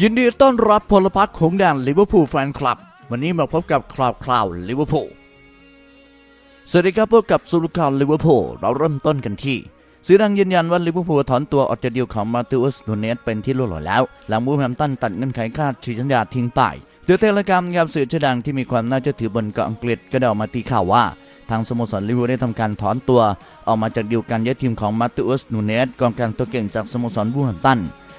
ยินดีต้อนรับพลพรรคของแดนลิเวอร์พูลแฟนคลับ วันนี้มาพบกับคราวคราวลิเวอร์พูลสวัสดีครับพบกับสุรุข่าวลิเวอร์พูลเราเริ่มต้นกันที่ซื้อดังยืนยันว่าลิเวอร์พูลถอนตัวออกจากดีลของมาติอุสนูเนสเป็นที่เรียบร้อยแล้ว หลังบูแฮมตันตัดเงื่อนไขค่าฉีสัญญาทิ้งไปเดือเทเลกรรมครับสื่อชื่อดังที่มีความน่าเชื่อถือบนเกาะอังกฤษก็ได้ออกมาตีข่าวว่าทางสโมสรลิเวอร์พูลได้ทำการถอนตัว ออกมาจากดีลการย้ายทีมของมาติอุสนูเนสกองกลางตัวเก่งจากสโมสรบูแฮมตัน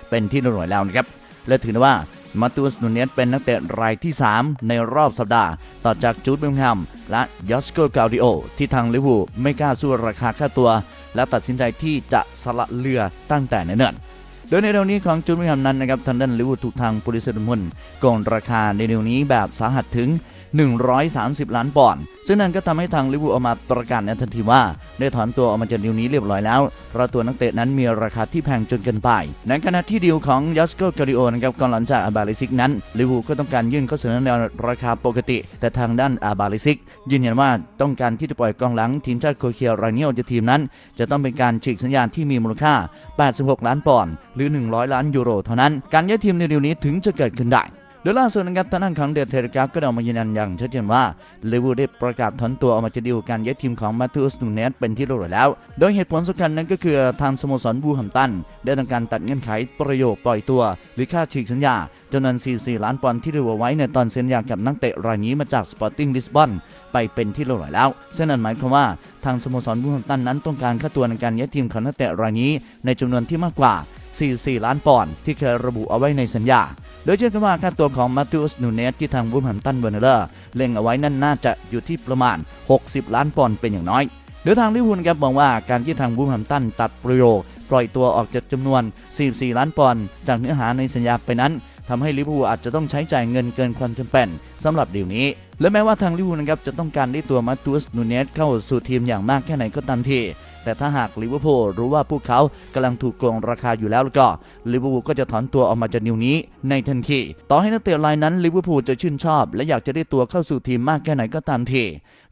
เป็นที่เรียบร้อยแล้วนะครับ และถือได้ว่ามาตูนสนูเนสเป็นนักเตะรายที่ 3 ในรอบสัปดาห์ ต่อจากจูดเบลแฮมและยอสโกกาดิโอ ที่ทางลิเวอร์พูลไม่กล้าสู้ราคาค่าตัว และตัดสินใจที่จะสละเรือตั้งแต่เนิ่นโดยในเร็วนี้ของจูดเบลแฮมนั้นนะครับทางด้านลิเวอร์พูลถูกทางบริษัทดมุนโกงราคาในเร็วนี้แบบสาหัสถึง 130 ล้านปอนด์ซึ่งนั่นก็ทำให้ทางลิเวอร์พูลออกมาประกาศในทันทีว่า ได้ถอนตัวออกมาจากดีลนี้เรียบร้อยแล้ว เพราะตัวนักเตะนั้นมีราคาที่แพงจนเกินไป ในขณะที่ดีลของยัสโกกาดิโอนะครับก่อนหลังจากอาบาลิซิกนั้นลิเวอร์พูลก็ต้องการยื่นข้อเสนอในราคาปกติ แต่ทางด้านอาบาลิซิก ยืนยันว่าต้องการที่จะปล่อยกองหลังทีมชาติโครเอเชียรายนี้ออกจากทีมนั้น จะต้องเป็นการฉีกสัญญาณที่มีมูลค่า 86 ล้านปอนด์หรือ 100 ล้านยูโร เท่านั้น การย้ายทีมในเดีลนี้ถึงจะเกิดขึ้นได้ ดยล่าสุดนะครับทางด้านของเดลเทเลกราฟก็ได้ออกมายืนยันอย่างชัดเจนว่าลิเวอร์พูลได้ประกาศถอนตัวออกมาจากดีลการย้ายทีมของมาติอุสนูเนสเป็นที่เรียบร้อยแล้ว โดยเหตุผลสำคัญนั้นก็คือทางสโมสรบูฮัมตัน ได้ทำการตัดเงื่อนไขประโยคปล่อยตัว หรือค่าฉีกสัญญาจำนวน 44 ล้านปอนด์ที่ระบุไว้ในตอนเซ็นสัญญากับนักเตะรายนี้มาจากสปอร์ติ้งลิสบอนไปเป็นที่เรียบร้อยแล้วซึ่งนั่นหมายความว่าทางสโมสรบูฮัมตันนั้นต้องการค่าตัวในการย้ายทีมของนักเตะรายนี้ในจำนวนที่มากกว่า 44 ล้านปอนด์ที่เคยระบุเอาไว้ในสัญญา โดยเชื่อกันว่าค่าตัวของมาติอุสนูเนสที่ทางวูมแฮมตันเวอร์เนอร์เล็งเอาไว้นั่นน่าจะอยู่ที่ประมาณ 60 ล้านปอนด์เป็นอย่างน้อยโดยทางลิเวอร์พูลครับบอกว่าการที่ทางวูมแฮมตันตัดประโยคปล่อยตัวออกจากจำนวน 44 ล้านปอนด์จากเนื้อหาในสัญญาไปนั้นทำให้ลิเวอร์พูลอาจจะต้องใช้จ่ายเงินเกินความจำเป็นสำหรับดีลนี้ และแม้ว่าทางลิเวอร์พูลนะครับจะต้องการได้ตัวมาติอุสนูเนสเข้าสู่ทีมอย่างมากแค่ไหนก็ตามที แต่ถ้าหากลิเวอร์พูลรู้ว่าพวกเขากำลังถูกโกงราคาอยู่แล้วแล้วก็ลิเวอร์พูลก็จะถอนตัวออกมาจากนิวนี้ในทันทีต่อให้นักเตะรายนั้นลิเวอร์พูลจะชื่นชอบ และอยากจะได้ตัวเข้าสู่ทีมมากแค่ไหนก็ตามที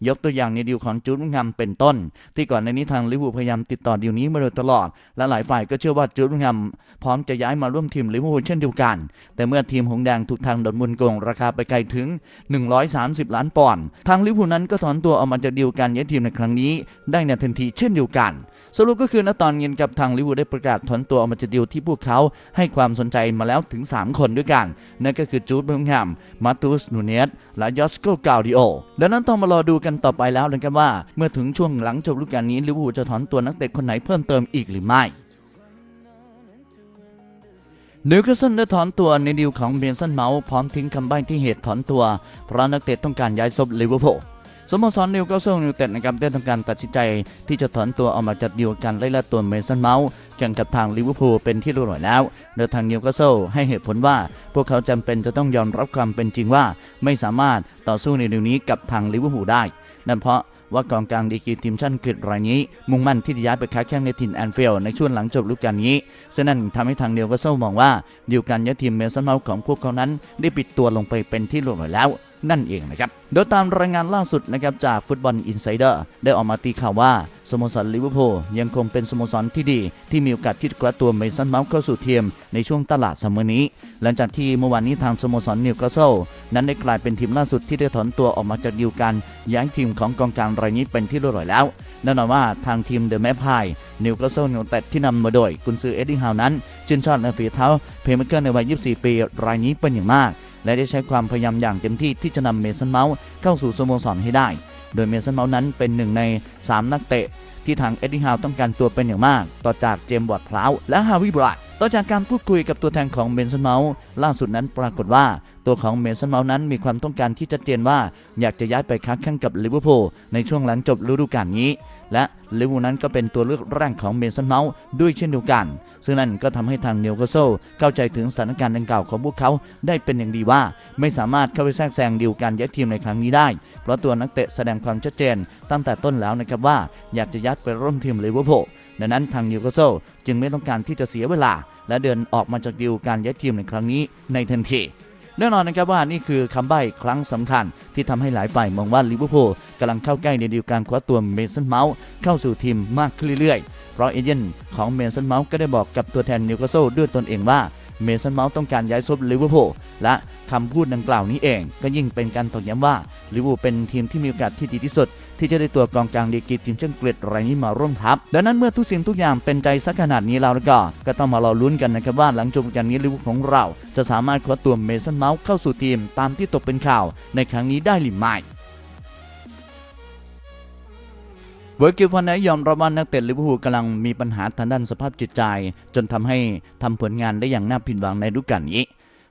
ยกตัวอย่างในดีลของจูดงแฮมเป็นต้น ที่ก่อนในนี้ทางลิเวอร์พูลพยายามติดต่อดีลนี้มาโดยตลอด และหลายฝ่ายก็เชื่อว่าจูดงแฮมพร้อมจะย้ายมาร่วมทีมลิเวอร์พูลเช่นเดียวกัน แต่เมื่อทีมหงแดงถูกทางดอนมุนโกงราคาไปไกลถึง 130 ล้านปอนด์ทางลิเวอร์พูลนั้นก็ถอนตัวออกมาจากดีลการย้ายทีมในครั้งนี้ ได้ในทันทีเช่นเดียวกันสรุปก็คือณตอนเย็นกับทางลิเวอร์ได้ประกาศถอนตัวออกมาจากดีลที่พวกเขาให้ความสนใจมาแล้วถึง 3 คนด้วยกัน นั่นก็คือจูดเบลแฮมมาตูสนูเนสและยอสโกกาดิโอดังนั้นต้องมารอดูกันต่อไปแล้วนะครับว่า เมื่อถึงช่วงหลังจบฤดูกาลนี้ลิเวอร์พูลจะถอนตัวนักเตะคนไหนเพิ่มเติมอีกหรือไม่นิวคาสเซิลได้ถอนตัวในดีลของเบนสันเมาส์พร้อมทิ้งคำใบ้ที่เหตุถอนตัว เพราะนักเตะต้องการย้ายซบลิเวอร์พูล สโมสรนิวคาสเซิลยูไนเต็ดนะครับได้ทำการตัดสินใจที่จะถอนตัวออกมาจากดีลการไล่ล่าตัวเมสันเมาส์แข่งกับทางลิเวอร์พูลเป็นที่รู้หน่อยแล้วโดยทางนิวคาสเซิลให้เหตุผลว่า พวกเขาจำเป็นจะต้องยอมรับความเป็นจริงว่า ไม่สามารถต่อสู้ในเดือนนี้กับทางลิเวอร์พูลได้นั่นเพราะ ว่ากองกลางดีกีทีมชาติอังกฤษรายนี้ มุ่งมั่นที่จะย้ายไปค้าแข่งในถิ่นแอนฟิลด์ในช่วงหลังจบฤดูกาลนี้ซึ่งนั่นทำให้ทางเดียวก็เซลมองว่าดีลการย้ายทีมเมสันเมาส์ของพวกเขานั้น ได้ปิดตัวลงไปเป็นที่เรียบร้อยแล้วนั่นเองนะครับ โดยตามรายงานล่าสุดนะครับจากฟุตบอลอินไซเดอร์ได้ออกมาตีข่าวว่า สโมสรลิเวอร์พูลยังคงเป็นสโมสรที่ดีที่มีโอกาสที่จะกระตัวเมสันเมาส์เข้าสู่ทีมในช่วงตลาดซัมเมอร์นี้ หลังจากที่เมื่อวานนี้ทางสโมสรนิวคาสเซิลนั้นได้กลายเป็นทีมล่าสุดที่ได้ถอนตัวออกมาจากดีลการย้ายทีมของกองกลางรายนี้เป็นที่เรียบร้อยแล้วแน่นอนว่าทางทีมเดอะแมพไฮนิวคาสเซิลยูไนเต็ดที่นำมาโดยกุนซือเอ็ดดี้ฮาวนั้นชื่นชอบในฝีเท้าเพย์เมเกอร์ในวัย 24 ปี รายนี้เป็นอย่างมาก และได้ใช้ความพยายามอย่างเต็มที่ที่จะนำเมสันเมาส์เข้าสู่สโมสรให้ได้ โดยเมสันเมาส์นั้นเป็นหนึ่งใน 3 นักเตะที่ทางเอ็ดดี้ฮาวต้องการตัวเป็นอย่างมาก ต่อจากเจมส์วอร์ดพลาวและฮาวิบรัดต่อจากการพูดคุยกับตัวแทนของเมสันเมาส์ล่าสุดนั้นปรากฏว่าตัวของเมสันเมาส์นั้นมีความต้องการที่ชัดเจนว่า อยากจะย้ายไปค้าแข่งกับลิเวอร์พูลในช่วงหลังจบฤดูกาลนี้ และลิเวอร์พูลนั้นก็เป็นตัวเลือกแรกของเมสันเมาส์ด้วยเช่นเดียวกัน ซึ่งนั่นก็ทำให้ทางเนวคาสเซิลเข้าใจถึงสถานการณ์ดังกล่าวของพวกเขาได้เป็นอย่างดีว่า ไม่สามารถเข้าไปแทรกแซงดีลการย้ายทีมในครั้งนี้ได้ เพราะตัวนักเตะแสดงความชัดเจน ตั้งแต่ต้นแล้วนะครับว่าอยากจะย้ายไปร่วมทีมลิเวอร์พูล ดังนั้นทางนิวคาสเซิลจึงไม่ต้องการที่จะเสียเวลา และเดินออกมาจากดีลการย้ายทีมในครั้งนี้ในทันทีแน่นอนนะครับว่านี่คือคำใบ้ครั้งสำคัญที่ทำให้หลายฝ่ายมองว่าลิเวอร์พูลกำลังเข้าใกล้ในดีลการคว้าตัวเมสันเมาส์เข้าสู่ทีมมากขึ้นเรื่อยๆ เพราะเอเจนต์ของเมสันเมาส์ก็ได้บอกกับตัวแทนนิวคาสเซิลด้วยตนเองว่า เมสันเมาส์ต้องการย้ายซบลิเวอร์พูลและคำพูดดังกล่าวนี้เอง ก็ยิ่งเป็นการตอกย้ำว่าลิเวอร์พูลเป็นทีมที่มีโอกาสที่ดีที่สุด ที่จะได้ตัวกองกลางดีกรีทีมเช่นเกรดรายนี้มาร่วมทัพดังนั้นเมื่อทุกสิ่งทุกอย่างเป็นใจสักขนาดนี้แล้วแล้วก็ก็ต้องมารอลุ้นกันนะครับว่าหลังจบการนี้ลิเวอร์พูลของเรา จะสามารถคว้าตัวเมสันเมาส์เข้าสู่ทีมตามที่ตกเป็นข่าว ในครั้งนี้ได้หรือไม่ เวอร์กิลฟันไดยอมรับว่านักเตะลิเวอร์พูลกำลังมีปัญหาทางด้านสภาพจิตใจ จนทำให้ทำผลงานได้อย่างน่าผิดหวังในฤดูกาลนี้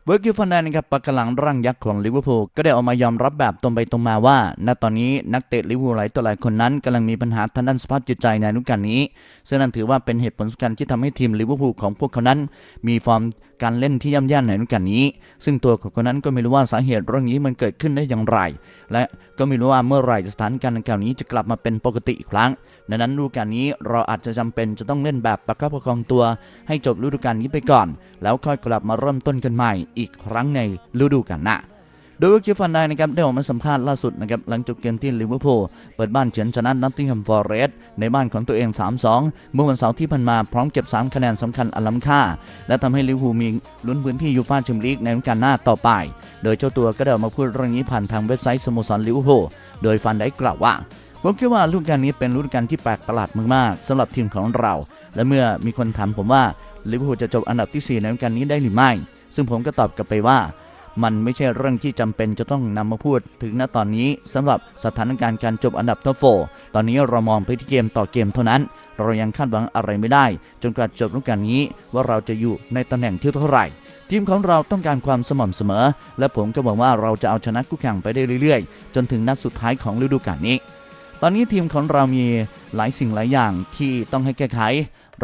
เวอร์กิลฟันไดนะครับปะกำลังร่างยักษ์ของลิเวอร์พูลก็ได้ออกมายอมรับแบบตรงไปตรงมาว่า ณตอนนี้นักเตะลิเวอร์พูลหลายต่อหลายคนนั้นกำลังมีปัญหาทางด้านสภาพจิตใจในฤดูกาลนี้ ซึ่งนั่นถือว่าเป็นเหตุผลสำคัญที่ทำให้ทีมลิเวอร์พูลของพวกเขานั้น มีฟอร์มการเล่นที่ย่ำแย่ในฤดูกาลนี้ ซึ่งตัวของคนนั้นก็ไม่รู้ว่าสาเหตุเรื่องนี้มันเกิดขึ้นได้อย่างไร และก็ไม่รู้ว่าเมื่อไหร่สถานการณ์ดังกล่าวนี้จะกลับมาเป็นปกติอีกครั้ง ดังนั้นฤดูกาลนี้เราอาจจะจำเป็นจะต้องเล่นแบบประคับประคองตัว ให้จบฤดูกาลนี้ไปก่อน แล้วค่อยกลับมาเริ่มต้นกันใหม่อีกครั้งในฤดูกาลหน้า โดยวิคิฟันไดนะครับได้ออกมาสัมภาษณ์ล่าสุดนะครับหลังจบเกมที่ลิเวอร์พูลเปิดบ้านเฉือนชนะนอตติงแฮมฟอร์เรสต์ในบ้านของตัวเอง 3-2 เมื่อวันเสาร์ที่ผ่านมาพร้อมเก็บ 3 คะแนนสำคัญอันล้ำค่า และทำให้ลิเวอร์พูลมีลุ้นพื้นที่ยูฟ่าแชมเปี้ยนลีกในฤดูกาลหน้าต่อไป โดยเจ้าตัวก็ได้ออกมาพูดเรื่องนี้ผ่านทางเว็บไซต์สโมสรลิเวอร์พูลโดยฟันได้กล่าวว่าผมคิดว่าฤดูกาลนี้เป็นฤดูกาลที่แปลกประหลาดมากๆสำหรับทีมของเรา และเมื่อมีคนถามผมว่าลิเวอร์พูลจะจบอันดับที่ 4 ในฤดูกาลนี้ได้หรือไม่ ซึ่งผมก็ตอบกลับไปว่า มันไม่ใช่เรื่องที่จำเป็นจะต้องนำมาพูดถึงณตอนนี้สำหรับสถานการณ์การจบอันดับท็อปโฟตอนนี้เรามองไปที่เกมต่อเกมเท่านั้น เรายังคาดหวังอะไรไม่ได้ จนกว่าจบฤดูกาลนี้ว่าเราจะอยู่ในตำแหน่งที่เท่าไหร่ทีมของเราต้องการความสม่ำเสมอ และผมก็หวังว่าเราจะเอาชนะคู่แข่งไปได้เรื่อยๆ จนถึงนัดสุดท้ายของฤดูกาลนี้ ตอนนี้ทีมของเรามีหลายสิ่งหลายอย่างที่ต้องให้แก้ไข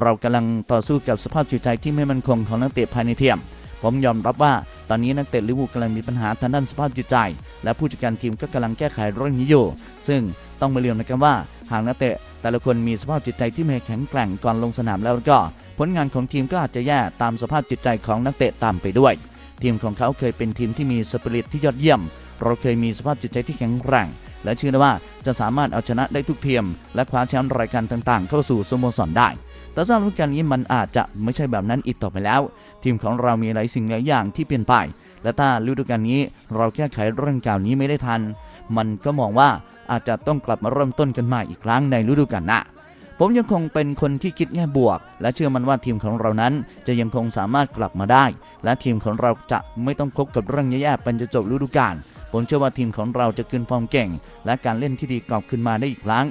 เรากำลังต่อสู้กับสภาพจิตใจที่ไม่มั่นคงของนักเตะภายในทีม ผมยอมรับว่าตอนนี้นักเตะลิเวอร์พูลกำลังมีปัญหาทางด้านสภาพจิตใจ และผู้จัดการทีมก็กำลังแก้ไขเรื่องนี้อยู่ ซึ่งต้องมาเรียนนะครับว่าหากนักเตะแต่ละคนมีสภาพจิตใจที่ไม่แข็งแกร่งก่อนลงสนามแล้วก็ ผลงานของทีมก็อาจจะแย่ตามสภาพจิตใจของนักเตะตามไปด้วย ทีมของเขาเคยเป็นทีมที่มีสปิริตที่ยอดเยี่ยม เราเคยมีสภาพจิตใจที่แข็งแกร่ง และเชื่อว่าจะสามารถเอาชนะได้ทุกทีมและคว้าแชมป์รายการต่างๆ เข้าสู่สโมสรได้ แต่สำหรับฤดูกาลนี้มันอาจจะไม่ใช่แบบนั้นอีกต่อไปแล้ว ทีมของเรามีหลายสิ่งหลายอย่างที่เปลี่ยนไป และถ้าฤดูกาลนี้เราแก้ไขเรื่องเก่านี้ไม่ได้ทัน มันก็มองว่าอาจจะต้องกลับมาเริ่มต้นกันใหม่อีกครั้งในฤดูกาลหน้าผมยังคงเป็นคนที่คิดแง่บวก และเชื่อมันว่าทีมของเรานั้นจะยังคงสามารถกลับมาได้ และทีมของเราจะไม่ต้องคบกับเรื่องแย่ๆเป็นจะจบฤดูกาลผมเชื่อว่าทีมของเราจะคืนฟอร์มเก่ง และการเล่นที่ดีกลับขึ้นมาได้อีกครั้ง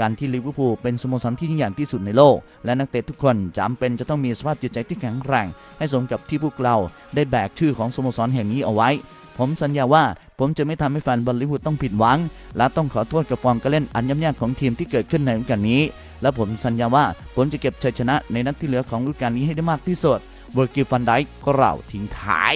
การที่ลิเวอร์พูลเป็นสโมสรที่ยิ่งใหญ่ที่สุดในโลก และนักเตะทุกคนจำเป็นจะต้องมีสภาพจิตใจที่แข็งแกร่ง ให้สมกับที่พวกเราได้แบกชื่อของสโมสรแห่งนี้เอาไว้ ผมสัญญาว่าผมจะไม่ทำให้แฟนบอลลิเวอร์พูลต้องผิดหวัง และต้องขอโทษกับฟอร์มการเล่นอันย่ำแย่ของทีมที่เกิดขึ้นในฤดูกาลนี้ และผมสัญญาว่าผมจะเก็บชัยชนะในนัดที่เหลือของฤดูกาลนี้ให้ได้มากที่สุดเวอร์กิลฟันไดก็กล่าวทิ้งท้าย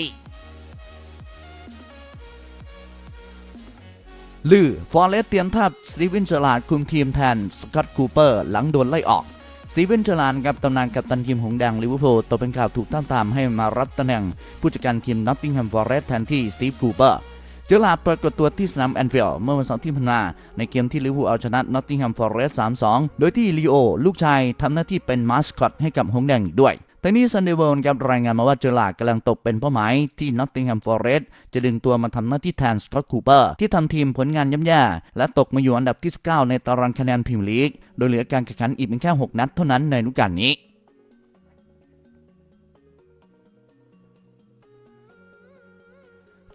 ลือฟอร์เรสเตรียมทัพสตีเวนเจอราร์ดคุมทีมแทนสกอตต์คูเปอร์หลังโดนไล่ออกสตีเวนเจอราร์ดกับตำนานกัปตันทีมหงแดงลิเวอร์พูลตกเป็นข่าวถูกตั้งตามให้มารับตำแหน่ง ผู้จัดการทีมนอตติงแฮมฟอร์เรสต์แทนที่สตีฟคูเปอร์เจอราร์ดปรากฏตัวที่สนามแอนฟิลด์เมื่อวันเสาร์ที่ผ่านมาในเกมที่ลิเวอร์พูลเอาชนะนอตติงแฮมฟอร์เรสต์3-2 โดยที่ลีโอลูกชายทำหน้าที่เป็นมาสคอตให้กับหงแดงอีกด้วย แต่นี้ซันเดเวิลครับรายงานมาว่าเจอราร์ดกำลังตกเป็นเป้าหมายที่นอตติงแฮมฟอร์เรสต์จะดึงตัวมาทำหน้าที่แทนสกอตต์คูเปอร์ที่ทำทีมผลงานย่ำแย่และตกมาอยู่อันดับที่ 19 ในตารางคะแนนพรีเมียร์ลีก โดยเหลือการแข่งขันอีกเพียงแค่ 6 นัดเท่านั้นในฤดูกาลนี้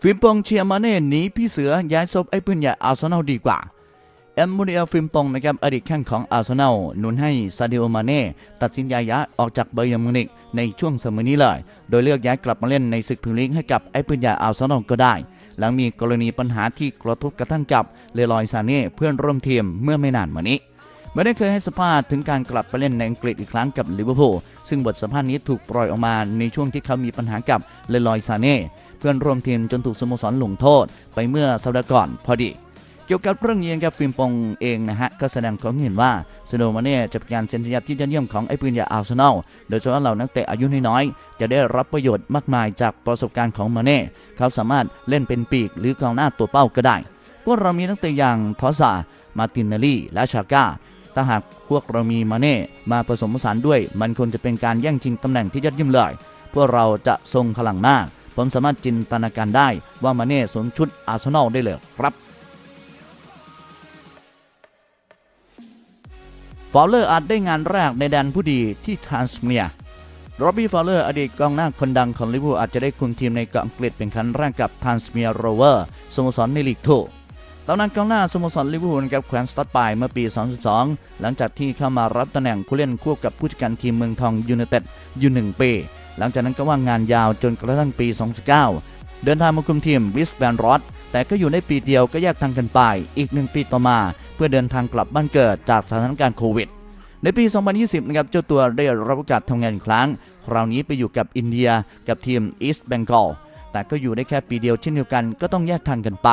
ฟิมปองเชียร์มาเน่หนีพี่เสือย้ายซบไอ้ปืนใหญ่อาร์เซนอลดีกว่า เอ็มมูเรียลฟิมปองนะครับอดีตแข้งของอาร์เซนอลหนุนให้ซาดิโอมาเน่ตัดสินใจย้ายออกจากเบอร์ยาร์มิวนิกในช่วงสมัยนี้เลย โดยเลือกย้ายกลับมาเล่นในศึกพรีเมียร์ลีกให้กับไอ้ปืนใหญ่อาร์เซนอลก็ได้ หลังมีกรณีปัญหาที่กระทบกระทั่งกับเลลอยซาเน่เพื่อนร่วมทีมเมื่อไม่นานมานี้ไม่ได้เคยให้สัมภาษณ์ถึงการกลับไปเล่นในอังกฤษอีกครั้งกับลิเวอร์พูลซึ่งบทสัมภาษณ์นี้ถูกปล่อยออกมาในช่วงที่เขามีปัญหากับเลลอยซาเน่เพื่อนร่วมทีมจนถูกสโมสรลงโทษ ไปเมื่อสัปดาห์ก่อนพอดี เกี่ยวกับเรื่องนี้นครับฟิล์มปองเองนะฮะก็แสดงความเห็นว่าซโดมาเน่จะเป็นการเซ็นสัญญาที่ยอดเยี่ยมของไอ้ปืนใหญ่อาร์เซนอลโดยเฉพาะเหล่านักเตะอายุน้อยๆจะได้รับประโยชน์มากมายจากประสบการณ์ของมาเน่เขาสามารถเล่นเป็นปีกหรือกองหน้าตัวเป้าก็ได้ พวกเรามีนักเตะอย่างทอสซามาตินเนลี่และชาก้าถ้าหากพวกเรามีมาเน่มาผสมผสานด้วย มันควรจะเป็นการแย่งชิงตำแหน่งที่ยอดเยี่ยมเลยพวกเราจะทรงพลังมาก ผมสามารถจินตนาการได้ว่ามาเน่สวมชุดอาร์เซนอลได้เลยครับ ฟาวเลอร์อาจได้งานแรกในแดนผู้ดีที่ทรานสเมียโรบบี้ฟาวเลอร์อดีตกองหน้าคนดังของลิเวอร์พูลอาจจะได้คุมทีมในเกาะอังกฤษเป็นครั้งแรกกับทรานสเมียโรเวอร์สโมสรในลีกทูตำนานกองหน้าสโมสรลิเวอร์พูลกับแขวนสตัดไปเมื่อปี 2012 หลังจากที่เข้ามารับตำแหน่งผู้เล่นควบกับผู้จัดการทีมเมืองทองยูไนเต็ดอยู่หนึ่งปี หลังจากนั้นก็ว่างงานยาวจนกระทั่งปี 2019 เดินทางมาคุมทีมวิสแบนรอดแต่ก็อยู่ในปีเดียวก็แยกทางกันไป อีกหนึ่งปีต่อมา เพื่อเดินทางกลับบ้านเกิดจากสถานการณ์โควิด ในปี 2020 นะครับเจ้าตัวได้รับโอกาสทำงานอีกครั้ง คราวนี้ไปอยู่กับอินเดียกับทีม East Bengal แต่ก็อยู่ได้แค่ปีเดียวเช่นเดียวกันก็ต้องแยกทางกันไป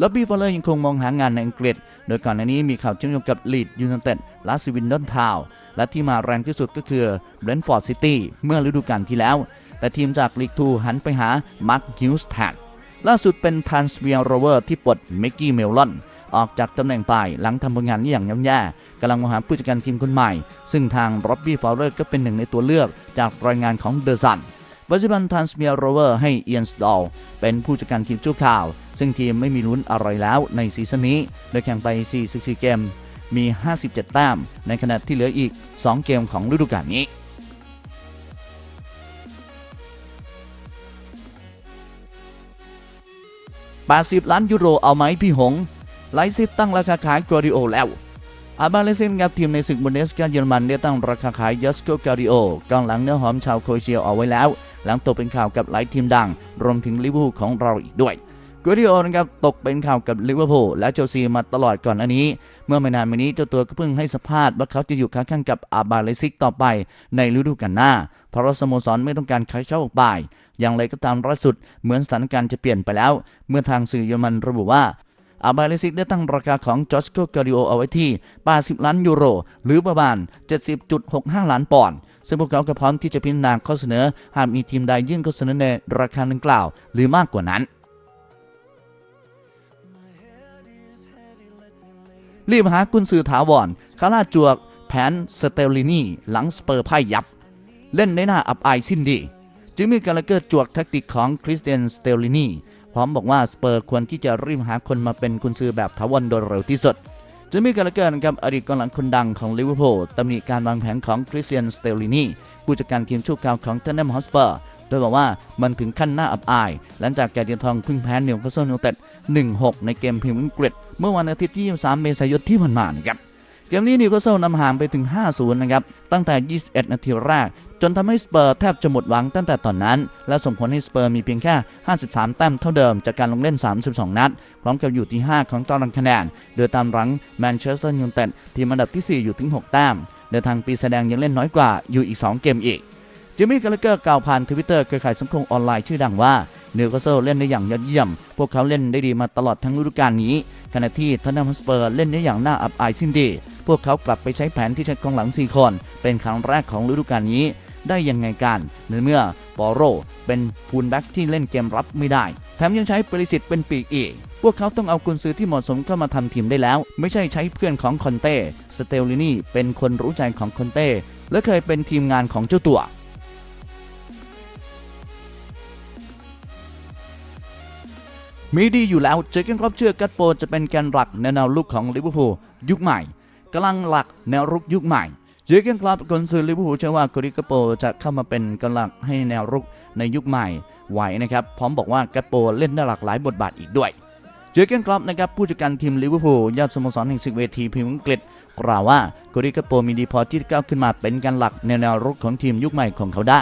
ล็อบบี้ฟอลเลอร์ยังคงมองหางานในอังกฤษ โดยก่อนหน้านี้มีข่าวเชื่อมโยงกับลีดยูไนเต็ดลาสวินดอนทาวและที่มาแรงที่สุดก็คือเบรนฟอร์ดซิตี้เมื่อฤดูกาลที่แล้ว แต่ทีมจากลีกทูหันไปหามาร์คฮิวส์แทนล่าสุดเป็นทันสเวียร์โรเวอร์ที่ปลดเมกกี้เมลลอนออกจากตำแหน่งไปหลังทำผลงานได้อย่างย่ำแย่กำลังมองหาผู้จัดการทีมคนใหม่ ซึ่งทางร็อบบี้ฟาวเลอร์ก็เป็นหนึ่งในตัวเลือกจากรายงานของเดอะซันปัจจุบันทันสเมียร์โรเวอร์ให้เอียนสดอลเป็นผู้จัดการทีมชั่วคราว ซึ่งทีมไม่มีลุ้นอะไรแล้วในซีซั่นนี้ โดยแข่งไป 44 เกม มี 57 แต้ม ในขณะที่เหลืออีก 2 เกมของฤดูกาลนี้ 80 ล้านยูโรเอาไหมพี่หงไลซิปตั้งราคาขายกอริโอแล้ว อาบาเลเซนกับทีมในศึกบุนเดสกาเยอรมันได้ตั้งราคาขายยัสโกกาดิโอกองหลังเนื้อหอมชาวโครเอเชียเอาไว้แล้ว หลังตกเป็นข่าวกับหลายทีมดัง รวมถึงลิเวอร์พูลของเราอีกด้วย กาดิโอนะครับตกเป็นข่าวกับลิเวอร์พูลและเชลซีมาตลอดก่อนอันนี้ เมื่อไม่นานมานี้เจ้าตัวก็เพิ่งให้สัมภาษณ์ว่าเขาจะอยู่ข้างกับอาบาเลซิกต่อไปในฤดูกาลหน้า เพราะสโมสรไม่ต้องการขายเขาออกไปอย่างไรก็ตามล่าสุดเหมือนสถานการณ์จะเปลี่ยนไปแล้ว เมื่อทางสื่อเยอรมันระบุว่าอาบาเลซิกได้ตั้งราคาของจอร์จโกกาดิโอเอาไว้ที่80ล้านยูโร หรือประมาณ 70.65 ล้านปอนด์ซึ่งพวกเขาก็พร้อมที่จะพิจารณาข้อเสนอหากมีทีมใดยื่นข้อเสนอในราคาดังกล่าว หรือมากกว่านั้น รีบหากุนซือถาวรคาราจวก แผนสเตลลินีหลังสเปอร์พ่ายยับ เล่นในหน้าอับอายสิ้นดี จึงมีการละเกิดจวกแท็กติกของคริสเตียนสเตลลินีพร้อมบอกว่าสเปอร์ควรที่จะรีบหาคนมาเป็นกุนซือแบบถาวรโดยเร็วที่สุดจึงมีการละเกิดกับอดีตกองหลังคนดังของลิเวอร์พูลตำหนิการวางแผนของคริสเตียนสเตลลินีผู้จัดการทีมชั่วคราวของเทนเนมฮอสเปอร์ โดยบอกว่ามันถึงขั้นหน้าอับอาย หลังจากแกเดียนทองพึ่งแพ้นิวคาสเซิลยูไนเต็ด 1-6 ในเกมพรีเมียร์อังกฤษ เมื่อวันอาทิตย์ที่ 23 เมษายนที่ผ่านมานครับเกมนี้นิวคาสเซิลนำห่างไปถึง 5-0 นะครับ ตั้งแต่ 21 นาทีแรก จนทำให้สเปอร์แทบจะหมดหวังตั้งแต่ตอนนั้น และส่งผลให้สเปอร์มีเพียงแค่ 53 แต้มเท่าเดิมจากการลงเล่น 32 นัด พร้อมกับอยู่ที่ 5 ของตารางคะแนน โดยตามหลังแมนเชสเตอร์ยูไนเต็ดทีมอันดับที่ 4 อยู่ถึง 6 แต้มโดยทางปีแสดงยังเล่นน้อยกว่าอยู่อีก 2 เกมอีกจิมมี่กาลเกอร์กล่าวผ่านทวิตเตอร์เครือข่ายสังคมออนไลน์ชื่อดังว่านิวคาสเซิลเล่นได้อย่างยอดเยี่ยม พวกเขาเล่นได้ดีมาตลอดทั้งฤดูกาลนี้ ขณะที่ทันนัมสเปอร์เล่นได้อย่างน่าอับอายสิ้นดี พวกเขากลับไปใช้แผนที่ใช้กองหลัง 4 คน เป็นครั้งแรกของฤดูกาลนี้ ได้ยังไงกันในเมื่อปอโรเป็นฟูลแบ็กที่เล่นเกมรับไม่ได้ แถมยังใช้ปริสิทธิ์เป็นปีกอีก พวกเขาต้องเอากุนซือที่เหมาะสมเข้ามาทำทีมได้แล้ว ไม่ใช่ใช้เพื่อนของคอนเต้ สเตลลินีเป็นคนรู้ใจของคอนเต้ และเคยเป็นทีมงานของเจ้าตัว มีดีอยู่แล้วเจอกันครับเชื่อกัตโปจะเป็นแกนหลักในแนวลุกของลิเวอร์พูลยุคใหม่กำลังหลักแนวรุกยุคใหม่เจอกันครับกนซือลิเวอร์พูลเชื่อว่าโคดิกัตโปจะเข้ามาเป็นกำลังให้แนวรุกในยุคใหม่ไหวนะครับพร้อมบอกว่ากัตโปเล่นได้หลากหลายบทบาทอีกด้วยเจอเกนคลับนะครับผู้จัดการทีมลิเวอร์พูลยอดสโมสรแห่งศึกเวทีพรีเมียร์อังกฤษกล่าวว่าโคดิกัตโปมีดีพอที่จะก้าวขึ้นมาเป็นแกันหลักในแนวรุกของทีมยุคใหม่ของเขาได้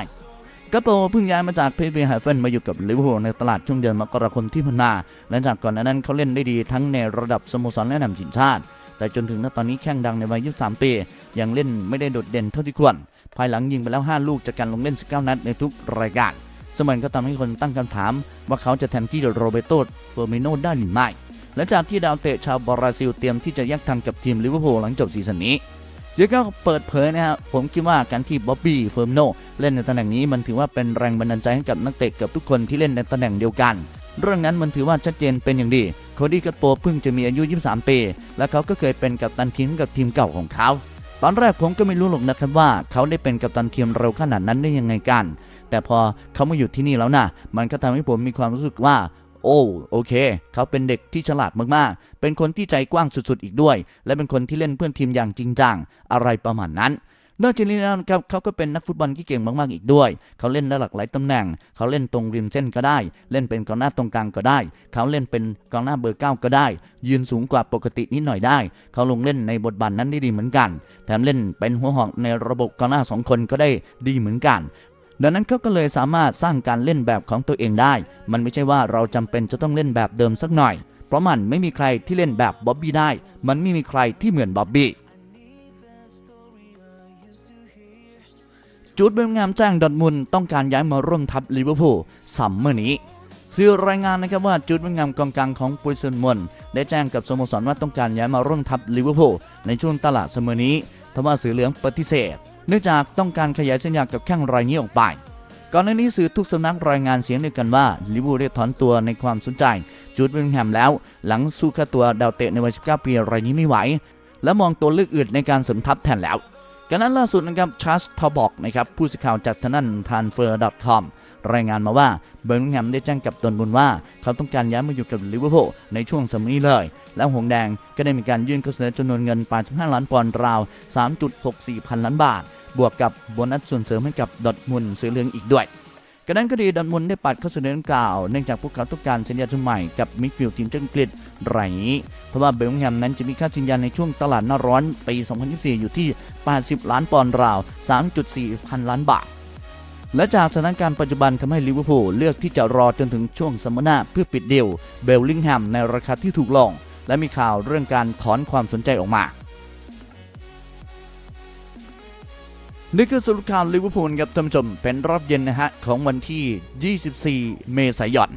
กัปโปเพิ่งย้ายมาจากเพสวีไฮเฟนมาอยู่กับลิเวอร์พูลในตลาดช่วงเดือนมกราคมที่ผ่านมาหลังจากก่อนหน้านั้นเขาเล่นได้ดีทั้งในระดับสโมสรและนำทีมชาติ แต่จนถึงณตอนนี้แข้งดังในวัย 23 ปี ยังเล่นไม่ได้โดดเด่นเท่าที่ควร ภายหลังยิงไปแล้ว 5 ลูกจากการลงเล่น 19 นัดในทุกรายการสมันก็ทำให้คนตั้งคำถาม ว่าเขาจะแทนที่โรเบโตเฟอร์มิโนได้หรือไม่และจากที่ดาวเตะชาวบราซิลเตรียมที่จะแยกทางกับทีมลิเวอร์พูลหลังจบซีซั่นนี้ เยก็เปิดเผยนะครับผมคิดว่าการที่บ๊อบบี้เฟิร์มโนเล่นในตำแหน่งนี้มันถือว่าเป็นแรงบันดาลใจให้กับนักเตะกือบทุกคนที่เล่นในตำแหน่งเดียวกัน เรื่องนั้นมันถือว่าชัดเจนเป็นอย่างดี โคดี้กัตโปเพิ่งจะมีอายุ 23 ปี และเขาก็เคยเป็นกัปตันทีมกับทีมเก่าของเขาตอนแรกผมก็ไม่รู้หรอกนะครับว่าเขาได้เป็นกัปตันทีมเร็วขนาดนั้นได้ยังไงกัน แต่พอเขามาอยู่ที่นี่แล้วนะมันก็ทำให้ผมมีความรู้สึกว่า โอ้โอเค เขาเป็นเด็กที่ฉลาดมากๆ เป็นคนที่ใจกว้างสุดๆอีกด้วย และเป็นคนที่เล่นเพื่อนทีมอย่างจริงจังอะไรประมาณนั้นนอกจากนี้นะครับเขาก็เป็นนักฟุตบอลที่เก่งมากๆอีกด้วย เขาเล่นได้หลากหลายตำแหน่ง เขาเล่นตรงริมเส้นก็ได้ เล่นเป็นกองหน้าตรงกลางก็ได้ เขาเล่นเป็นกองหน้าเบอร์เก้าก็ได้ ยืนสูงกว่าปกตินิดหน่อยได้ เขาลงเล่นในบทบาทนั้นได้ดีเหมือนกัน แถมเล่นเป็นหัวหอกในระบบกองหน้าสองคนก็ได้ดีเหมือนกัน ดังนั้นเขาก็เลยสามารถสร้างการเล่นแบบของตัวเองได้ มันไม่ใช่ว่าเราจำเป็นจะต้องเล่นแบบเดิมสักหน่อย เพราะมันไม่มีใครที่เล่นแบบบ๊อบบี้ได้ มันไม่มีใครที่เหมือนบ๊อบบี้จูดเบลงามแจ้งดอทมุนต้องการย้ายมาร่วมทัพลิเวอร์พูลซัมเมอร์นี้คือรายงานนะครับว่าจูดเบลงามกองกลางของปุยซันมอนได้แจ้งกับสโมสรว่าต้องการย้ายมาร่วมทัพลิเวอร์พูลในช่วงตลาดซัมเมอร์นี้ทว่าสีเหลืองปฏิเสธ เนื่องจากต้องการขยายสัญญากับแข้งรายนี้ออกไป ก่อนหน้านี้สื่อทุกสำนักรายงานเสียงเดียวกันว่าลิเวอร์พูลได้ถอนตัวในความสนใจ จูดเบลงแฮมแล้ว หลังสู้ค่าตัวดาวเตะในวัย 19 ปีรายนี้ไม่ไหว และมองตัวเลือกอื่นในการเสริมทัพแทนแล้วกันนั้นล่าสุดนะครับชาร์ลส์ทอบอกนะครับผู้สื่อข่าวจากทางด้านทานเฟอร์ .com รายงานมาว่าเบอร์มิงแฮมได้แจ้งกับตนบุญว่า เขาต้องการย้ายมาอยู่กับลิเวอร์พูลในช่วงสมัยนี้เลย แล้วหงแดงก็ได้มีการยื่นข้อเสนอจำนวนเงิน 85 ล้านปอนด์ราว 3.64 พันล้านบาท บวกกับโบนัสส่วนเสริมให้กับดอทมุนด์สีเหลืองอีกด้วยกระนั้นก็ดีดอทมุนได้ปัดข้อเสนอดังกล่าวเนื่องจากพวกเขาต้องการสัญญาชุดใหม่กับมิดฟิลด์ทีมชาติอังกฤษไรนี้เพราะว่าเบลลิงแฮมนั้นจะมีค่าชิงยันในช่วงตลาดหน้าร้อนปี 2024 อยู่ที่ 80 ล้านปอนด์ราว 3.4 พันล้านบาทและจากสถานการณ์ปัจจุบันทำให้ลิเวอร์พูลเลือกที่จะรอจนถึงช่วงซัมเมอร์หน้าเพื่อปิดเดีลเบลลิงแฮมในราคาที่ถูกลง และมีข่าวเรื่องการถอนความสนใจออกมา นี่คือสรุปข่าวลิเวอร์พูลครับท่านผู้ชมเป็นรอบเย็นนะฮะ ของวันที่ 24 เมษายน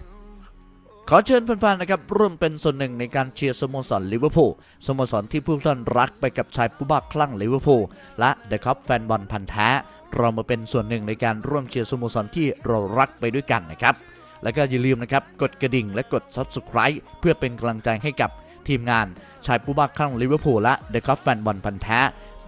ขอเชิญแฟนๆนะครับร่วมเป็นส่วนหนึ่งในการเชียร์สโมสรลิเวอร์พูลสโมสรที่ผู้ท่านรักไปกับชายผู้บ้าคลั่งลิเวอร์พูลและเดอะคัพแฟนบอลพันธ์แท้เรามาเป็นส่วนหนึ่งในการร่วมเชียร์สโมสรที่เรารักไปด้วยกันนะครับ แล้วก็อย่าลืมนะครับกดกระดิ่งและกด Subscribe เพื่อเป็นกำลังใจให้กับทีมงานชายผู้บ้าคลั่งลิเวอร์พูลและเดอะคัพแฟนบอลพันธ์แท้